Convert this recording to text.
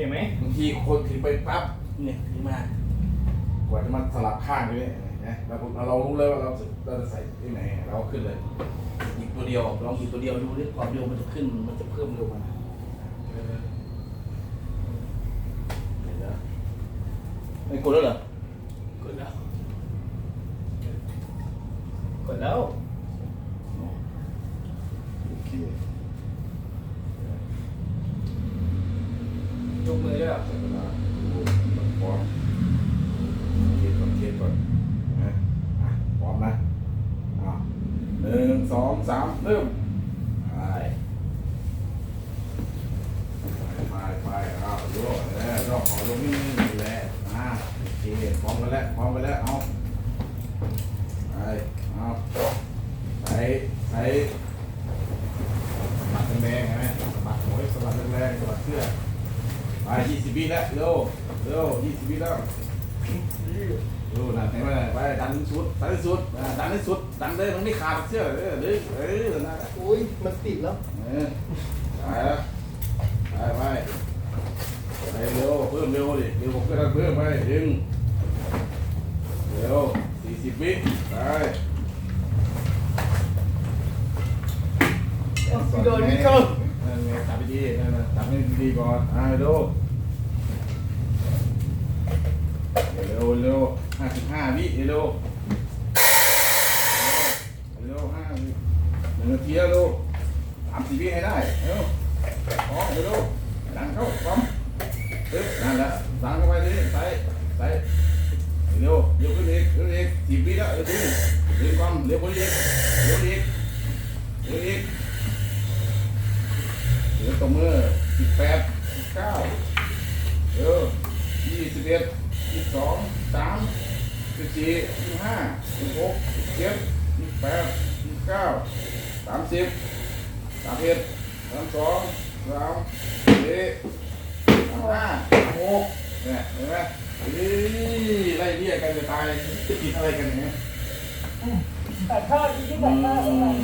เห็นไหมบางทีคนถือไปปั๊บเนี่ยถือมากว่าจะมาสลับข้างด้วยนะเราเรารู้เลยว่าเราเราจะใส่ที่ไหนเราขึ้นเลยหยิบตัวเดียวลองหยิบตัวเดียวดูดิความเร็วมันจะขึ้นมันจะเพิ่มเร็วมันเออเห็นแล้วไม่กดแล้วเหรอกดแล้วกดแล้วโอเค ยกมือด้วยเหรอใส่เวลาดูพร้อมเทสก่อนเทสก่อนนะอะพร้อมนะอะหนึ่งสองสามเริ่มไปไปไปเอาโยกแล้วรอบขอลงนี่นี่แหละอะโอเคพร้อมกันแล้วพร้อมกันแล้วเอาไปเอาใส่ใส่สะบัดแรงๆใช่ไหมสะบัดหัวสะบัดแรงๆสะบัดเสื้อ ไปยี่สิบวิแล้วเร็วเร็วยี่สิบวิแล้วเร็วนั่นเห็นไหมไปดันสุดดันสุดอ่าดันให้สุดดันเลยมันไม่ขาดเสื้อเออเลยเออนั่นแหละอุ้ยมันติดแล้วเออไปแล้วไปไปไปเร็วเพิ่มเร็วดิเร็วผมก็ดันเพิ่มไปดึงเร็วสี่สิบวิไปโดนพี่เข้า นั่นไงจับไปดีนั่นนะจับให้ดีก่อนอ่าเร็วเร็วเร็วห้าสิบห้าวิเร็วเร็วห้าหนึ่งนาทีแล้วเร็วสามสิบวิให้ได้เร็วพร้อมเร็วดันเข้าพร้อมเร็วนั่นแหละดันเข้าไปดิใส่ใส่เร็วเร็วขึ้นอีกเร็วอีกสิบวิแล้วเร็วขึ้นเร็วความเร็วกว่านี้อีกเร็วอีกเร็วอีก เร็วตบมือสิบแปดสิบเก้าเร็วยี่สิบเอ็ดยี่สิบสองสามสิบสี่สิบห้าสิบหกสิบเจ็ดยี่สิบแปดยี่สิบเก้าสามสิบสามเอ็ดสามสองสามสี่สามห้าสามหกเนี่ยเห็นไหมเฮ้ยไล่เรียกกันจะตายจะกินอะไรกันเนี่ยแต่ทอดที่แบบว่าอืม